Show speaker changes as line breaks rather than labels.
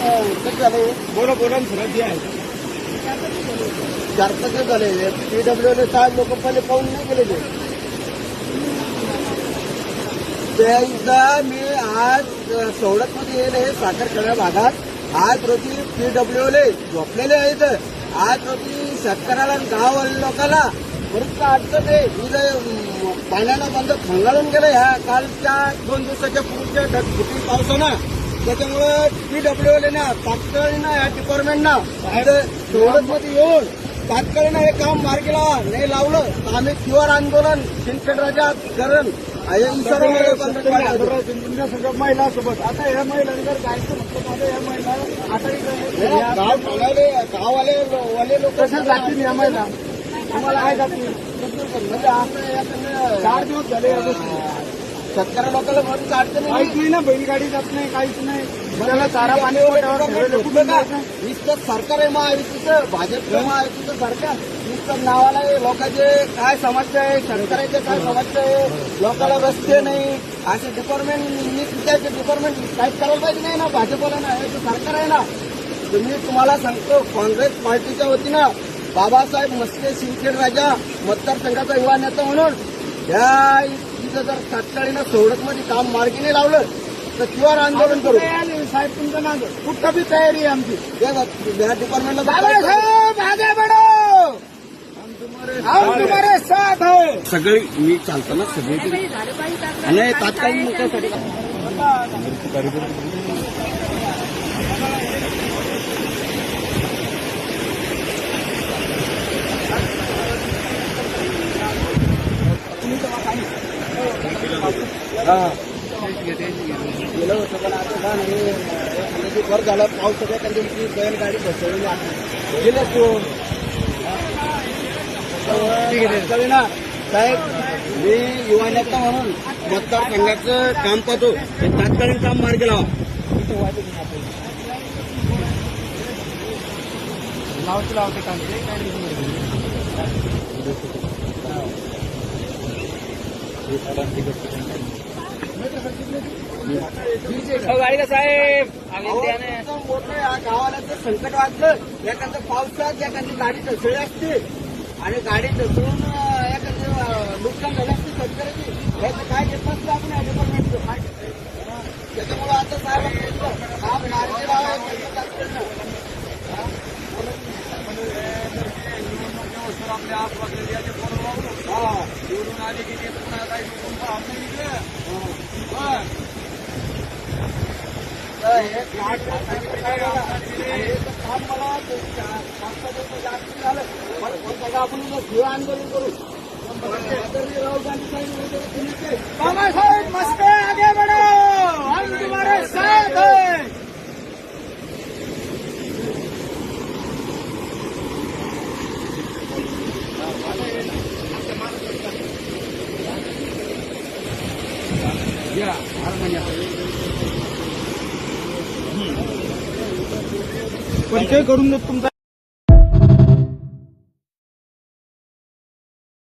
कधी झाले
बोला बोला ना जे आहे
चार पाच झाले पीडब्ल्यू ने सहा लोक पहिले पाहून नाही गेले ते त्याचा मी आज सवलतमध्ये येईल हे साखरखेड्या भागात आज रोजी पीडब्ल्यूले झोपलेले आहेत आज रोजी शेतकऱ्याला आणि गाववाल्या लोकांना बरीच अडचण आहे ही पाण्याला बंद खंगाळून गेलं. ह्या कालच्या दोन दिवसाच्या पूर्वीच्या ढगफुटी पावसानं त्याच्यामुळं पीडब्ल्यूले ना तात्काळीनं या डिपार्टमेंटनं सवलत मध्ये येऊन तात्काळीनं हे काम मार्गी लावा नाही लावलं. तर आम्ही तीव्र आंदोलन सिंदखेड राजा करण
सगळ्या महिला सोबत. आता या महिलांवर जायचं म्हटलं या महिला आता
गाववाले वाले लोक
कशा जातील या महिला? तुम्हाला काय जातील?
म्हणजे
चार दिवस झाले या गोष्टी.
शेतकऱ्या लोकांना बरीच अडचण
काहीच. नाही ना बैलगाडी जात नाही काहीच नाही. त्याला चारा पाणी ठेवलेलं कुठं
का? नुसतं सरकार आहे महायुतीचं भाजपचं महायुतीचं सरकार. नुसतं नावाला आहे लोकांचे काय समस्या आहे शेतकऱ्याचे काय समस्या आहे लोकांना रस्ते नाही. असे डिपार्टमेंट मी त्याचे डिपार्टमेंट काहीच करायला पाहिजे नाही ना भाजपला ना सरकार आहे ना. मी तुम्हाला सांगतो काँग्रेस पार्टीच्या वतीनं बाबासाहेब मस्के सिंदखेड राजा मतदारसंघाचा युवा नेता म्हणून या इथं जर तात्काळीनं सोडतमध्ये काम मार्गी नाही लावलं तर तीव्र आंदोलन करू.
साहेब तुमचं नाव कुठं बी तयारी आहे आमची.
या या डिपार्टमेंटला
बाबासाहेब आगे बढो. हम तुम्हारे साथ है.
सगळे मी चालताना सगळे आणि तात्कालीन मुद्द्यासाठी गेलं होतं पण आता का नाही झाला पाऊस सगळ्या त्यांची ती बैलगाडी बसवलेली आहे गेले कोण तात्काळी ना साहेब मी युवा नेता म्हणून मतदारसंघाचं काम पाहतो हे तात्कालीन काम मार्गी लावा
लावते. लावते काम गाडी साहेब
मोठं या गावाला जर संकट वाटलं एखादं पावसात एखादी गाडी ढसळली असते आणि गाडी ढसळून एखादी नुकसान झालं असते शेतकऱ्याची याचं काय घेत नसतं आपण या डिपार्टमेंटचं काय त्याच्यामुळं आता साहेब हे? तात्काळ हा तर हे काम काय बघा, हे तर काम मला जास्त झालं. पण आपण उद्या आंदोलन करू राहुल गांधी साहेब वगैरे तुम्ही ते-
बाबासाहेब मस्त आगे बढ़ो हम तुम्हारे साथ हैं परिचय करून देत तुमचा